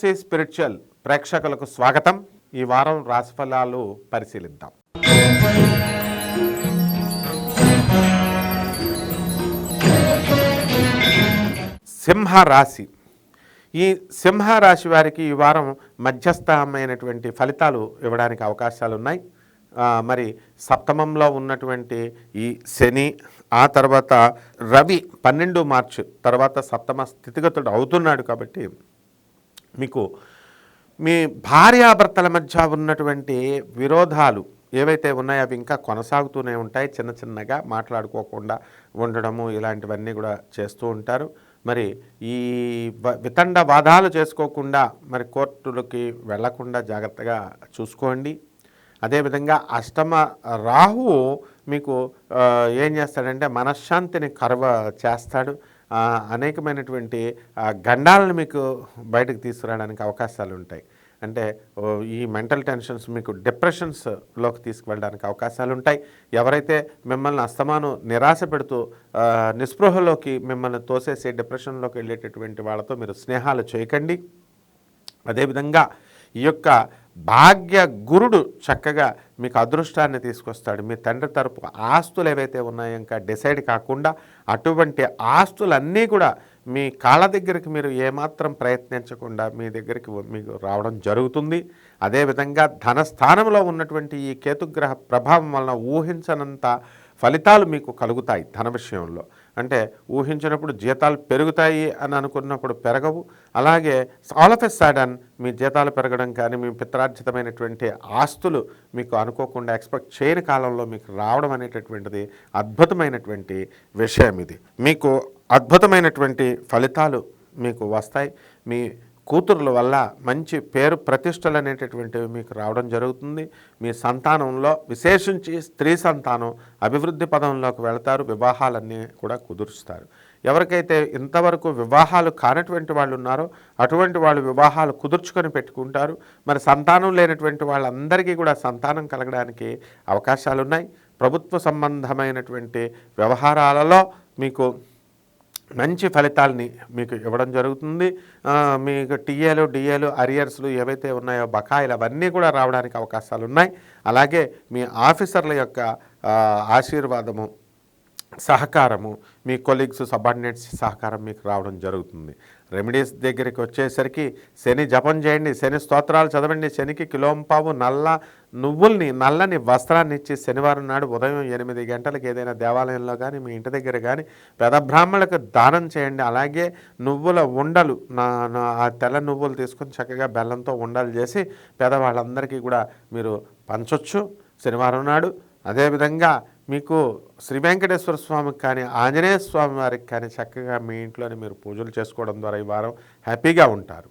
Spiritual ప్రేక్షకులకు స్వాగతం. ఈ వారం రాశిఫలాలు పరిశీలిద్దాం. సింహ రాశి ఈ సింహ రాశి వారికి ఈ వారం మధ్యస్థమైనటువంటి ఫలితాలు ఇవ్వడానికి అవకాశాలు ఉన్నాయి మరి సప్తమంలో ఉన్నటువంటి ఈ శని ఆ తర్వాత రవి పన్నెండు మార్చ్ తర్వాత సప్తమ స్థితిగతుడు అవుతున్నాడు కాబట్టి మీకు మీ భార్యాభర్తల మధ్య ఉన్నటువంటి విరోధాలు ఏవైతే ఉన్నాయో అవి ఇంకా కొనసాగుతూనే ఉంటాయి. చిన్న చిన్నగా మాట్లాడుకోకుండా ఉండడము ఇలాంటివన్నీ కూడా చేస్తూ ఉంటారు. మరి ఈ వితండ వాదాలు చేసుకోకుండా మరి కోర్టులకి వెళ్ళకుండా జాగ్రత్తగా చూసుకోండి. అదేవిధంగా అష్టమ రాహువు మీకు ఏం చేస్తాడంటే మనశ్శాంతిని కరువ చేస్తాడు. అనేకమైనటువంటి గండాలను మీకు బయటకు తీసుకురావడానికి అవకాశాలు ఉంటాయి. అంటే ఈ మెంటల్ టెన్షన్స్ మీకు డిప్రెషన్స్లోకి తీసుకువెళ్ళడానికి అవకాశాలు ఉంటాయి. ఎవరైతే మిమ్మల్ని అస్తమాను నిరాశ పెడుతూ నిస్పృహలోకి మిమ్మల్ని తోసేసి డిప్రెషన్లోకి వెళ్ళేటటువంటి వాళ్ళతో మీరు స్నేహాలు చేయకండి. అదేవిధంగా ఈ యొక్క భాగ్య గురుడు చక్కగా మీకు అదృష్టాన్ని తీసుకొస్తాడు. మీ తండ్రి తరపు ఆస్తులు ఏవైతే ఉన్నాయో ఇంకా డిసైడ్ కాకుండా అటువంటి ఆస్తులన్నీ కూడా మీ కాళ్ళ దగ్గరికి మీరు ఏమాత్రం ప్రయత్నించకుండా మీ దగ్గరికి మీకు రావడం జరుగుతుంది. అదేవిధంగా ధనస్థానంలో ఉన్నటువంటి ఈ కేతుగ్రహ ప్రభావం వలన ఊహించనంత ఫలితాలు మీకు కలుగుతాయి ధన విషయంలో. అంటే ఊహించినప్పుడు జీతాలు పెరుగుతాయి అని అనుకున్నప్పుడు పెరగవు. అలాగే ఆల్ ఆఫ్ ఎ సడన్ మీ జీతాలు పెరగడం కానీ మీ పిత్రార్జితమైనటువంటి ఆస్తులు మీకు అనుకోకుండా ఎక్స్పెక్ట్ చేయని కాలంలో మీకు రావడం అనేటటువంటిది అద్భుతమైనటువంటి విషయం ఇది. మీకు అద్భుతమైనటువంటి ఫలితాలు మీకు వస్తాయి. మీ కూతురుల వల్ల మంచి పేరు ప్రతిష్టలు అనేటటువంటివి మీకు రావడం జరుగుతుంది. మీ సంతానంలో విశేషించి స్త్రీ సంతానం అభివృద్ధి పదంలోకి వెళతారు. వివాహాలన్నీ కూడా కుదురుస్తారు. ఎవరికైతే ఇంతవరకు వివాహాలు కానటువంటి వాళ్ళు ఉన్నారో అటువంటి వాళ్ళు వివాహాలు కుదుర్చుకొని పెట్టుకుంటారు. మరి సంతానం లేనటువంటి వాళ్ళందరికీ కూడా సంతానం కలగడానికి అవకాశాలు ఉన్నాయి ప్రభుత్వ సంబంధమైనటువంటి వ్యవహారాలలో మీకు మంచి ఫలితాలని మీకు ఇవ్వడం జరుగుతుంది. మీకు టీఏలు డిఏలు అరియర్స్లు ఏవైతే ఉన్నాయో బకాయిలు అవన్నీ కూడా రావడానికి అవకాశాలు ఉన్నాయి అలాగే మీ ఆఫీసర్ల యొక్క ఆశీర్వాదము సహకారము మీ కొలీగ్స్ సబార్డినేట్స్ సహకారం మీకు రావడం జరుగుతుంది. రెమెడీస్ దగ్గరికి వచ్చేసరికి శని జపం చేయండి శని స్తోత్రాలు చదవండి శనికి కిలోంపావు నల్ల నువ్వుల్ని నల్లని వస్త్రాన్ని ఇచ్చి శనివారం నాడు ఉదయం ఎనిమిది గంటలకు ఏదైనా దేవాలయంలో కానీ మీ ఇంటి దగ్గర కానీ పెద బ్రాహ్మణులకు దానం చేయండి. అలాగే నువ్వుల ఉండలు నా నా- ఆ తెల్ల నువ్వులు తీసుకొని చక్కగా బెల్లంతో ఉండలు చేసి పేదవాళ్ళందరికీ కూడా మీరు పంచొచ్చు శనివారం నాడు. అదేవిధంగా మీకు శ్రీ వెంకటేశ్వర స్వామికి కానీ ఆంజనేయ స్వామి వారికి కానీ చక్కగా మీ ఇంట్లోనే మీరు పూజలు చేసుకోవడం ద్వారా ఈ వారం హ్యాపీగా ఉంటారు.